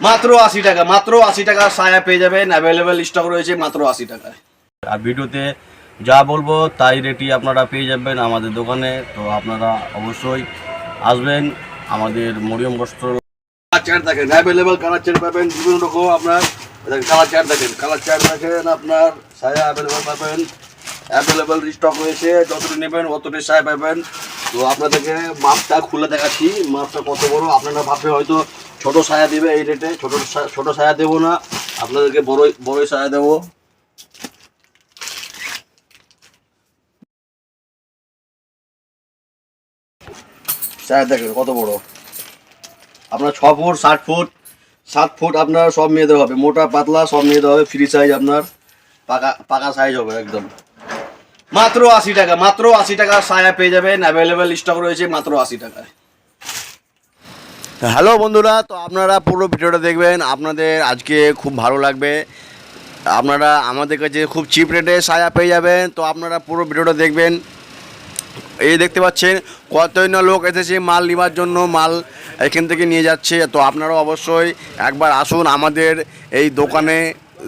মাত্র আশি টাকা মাত্র আশি টাকা সায়া পেয়ে যাবেন অ্যাভেলেবেল স্টক রয়েছে মাত্র আশি টাকায়। আর ভিডিওতে যা বলব তাই রেটই আপনারা পেয়ে যাবেন আমাদের দোকানে। তো আপনারা অবশ্যই আসবেন আমাদের মরিয়ম বস্ত্র কালার চার্ট দেখেন অ্যাভেলেবেল কালার চার্ট পাবেন বিভিন্ন রকম আপনার কালার চার্ট দেখেন কালার চার্ট দেখেন আপনার সায়া অ্যাভেলেবেল পাবেন অ্যাভেলেবেল স্টক রয়েছে যতটি নেবেন অতটি সায়া পাবেন। তো আপনাদেরকে মাপটা খুলে দেখাচ্ছি মাপটা কত বড় আপনারা ভাববে হয়তো ছোট সায়া দেবে এই রেটে। ছোট ছোট সায়া দেবো না। আপনাদেরকে বড়ই বড়ই সায়া দেবো। সায়া দেখেন কত বড়। আপনার ছ ফুট, ষাট ফুট, সাত ফুট আপনার সব মেয়েদের হবে। মোটা, পাতলা, সব মেয়েদের হবে। ফ্রি সাইজ আপনার। পাকা পাকা সাইজ হবে একদম। মাত্র আশি টাকা, মাত্র আশি টাকা সায়া পেয়ে যাবেন। অ্যাভেলেবেল স্টক রয়েছে মাত্র আশি টাকায়। হ্যালো বন্ধুরা, তো আপনারা পুরো ভিডিওটা দেখবেন। আপনাদের আজকে খুব ভালো লাগবে। আপনারা আমাদের কাছে খুব চিপ রেটে সায়া পেয়ে যাবেন। তো আপনারা পুরো ভিডিওটা দেখবেন। এই দেখতে পাচ্ছেন কতই না লোক এসেছে মাল নেওয়ার জন্য, মাল এখান থেকে নিয়ে যাচ্ছে। তো আপনারাও অবশ্যই একবার আসুন আমাদের এই দোকানে।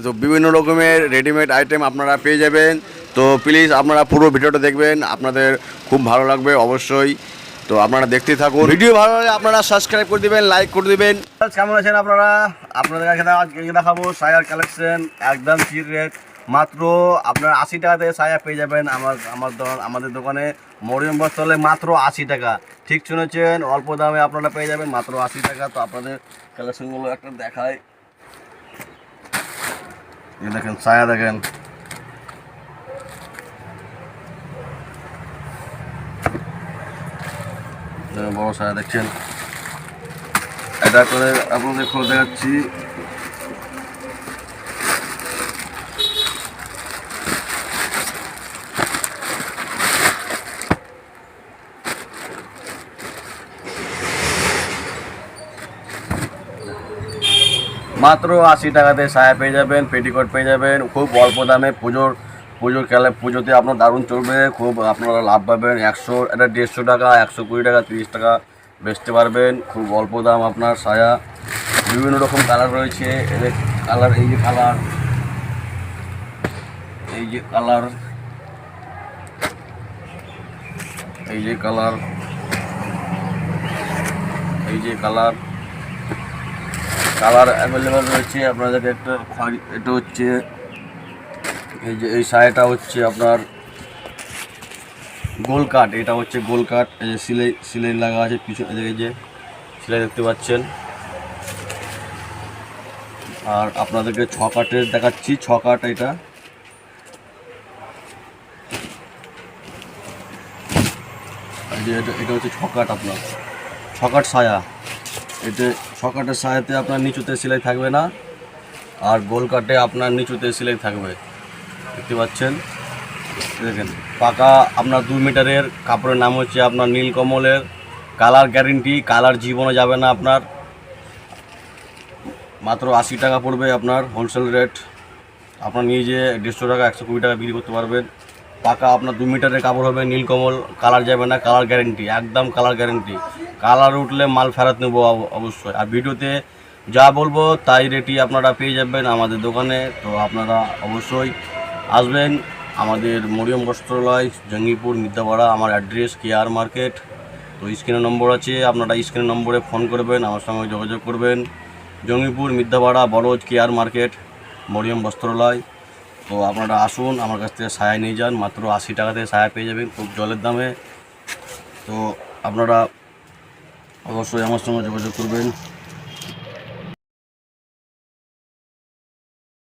তো বিভিন্ন রকমের রেডিমেড আইটেম আপনারা পেয়ে যাবেন। তো প্লিজ আপনারা পুরো ভিডিওটা দেখবেন। আপনাদের খুব ভালো লাগবে অবশ্যই। তো আপনারা দেখতে থাকুন। ভিডিও ভালো লাগলে আপনারা সাবস্ক্রাইব করে দিবেন লাইক করে দিবেন। কেমন আছেন আপনারা? আপনাদের কাছে আজকে দেখাবো সায়ার কালেকশন একদম চিপ রেট মাত্র আপনার আশি টাকা থেকে সায়া পেয়ে যাবেন আমার আমার আমাদের দোকানে। মরিয়ম বস্ত্রালয় মাত্র আশি টাকা। ঠিক শুনেছেন, অল্প দামে আপনারা পেয়ে যাবেন মাত্র আশি টাকা। তো আপনাদের কালেকশনগুলো একটা দেখায় দেখেন, সায়া দেখেন। বড় সায়া দেখছেন। এটা করে আপনাদের খুলে দেখাচ্ছি। মাত্র আশি টাকাতে সায়া পেয়ে যাবেন, পেটিকোট পেয়ে যাবেন, খুব অল্প দামে পুজোর পুজোর খেলে, পুজোতে আপনার দারুণ চলবে। খুব আপনারা লাভ পাবেন একশো, এটা দেড়শো টাকা, একশো কুড়ি টাকা, তিরিশ টাকা বেচতে পারবেন। খুব অল্প দাম আপনার সায়া বিভিন্ন রকম কালার রয়েছে। এদের কালার এই যে কালার, এই যে কালার, এই যে কালার, এই যে কালার। কালার অ্যাভেলেবেল রয়েছে। আপনাদেরকে একটা এটা হচ্ছে এই যে, এই সায়াটা হচ্ছে আপনার গোল কাট, এটা হচ্ছে গোল কাট, এই যে সিলাই সিলাই লাগা আছে, পিছনে এই যে সিলাই দেখতে পাচ্ছেন। আর আপনাদেরকে ছ কাটের দেখাচ্ছি, ছ কাট এটা। এটা হচ্ছে ছ আপনার, ছ সায়া। এতে ছকাটের সায়াতে আপনার নিচুতে সেলাই থাকবে না, আর গোল কাটে আপনার নিচুতে সেলাই থাকবে। দেখতে পাচ্ছেন? দেখেন, পাকা আপনার দু মিটারের কাপড়ের নাম হচ্ছে আপনার নীলকমলের কালার গ্যারেন্টি, কালার জীবনে যাবে না আপনার। মাত্র আশি টাকা পড়বে আপনার হোলসেল রেট। আপনার নিয়ে যেয়ে দেড়শো টাকা, একশো কুড়ি টাকা বিক্রি করতে পারবেন। পাকা আপনার দু মিটারের কাপড় হবে, নীলকমল, কালার যাবে না, কালার গ্যারেন্টি, একদম কালার গ্যারেন্টি। কালার উঠলে মাল ফেরত নেব অব- অবশ্যই। আর ভিডিওতে যা বলব তাই রেটই আপনারা পেয়ে যাবেন আমাদের দোকানে, তো আপনারা অবশ্যই আসবেন আমাদের মরিয়ম বস্ত্রালয়, জঙ্গিপুর মিদ্যাপাড়া আমার অ্যাড্রেস কেয়ার মার্কেট। তো স্ক্রিনের নম্বর আছে, আপনারা স্ক্রিনের নম্বরে ফোন করবেন, আমার সঙ্গে যোগাযোগ করবেন। জঙ্গিপুর মিদ্যাপাড়া বড়জ কেয়ার মার্কেট, মরিয়ম বস্ত্রালয়। তো আপনারা আসুন, আমার কাছ থেকে সায়া নিয়ে যান, মাত্র আশি টাকা থেকে সায়া পেয়ে যাবেন খুব জলের দামে। তো আপনারা অবশ্যই আমার সঙ্গে যোগাযোগ করবেন।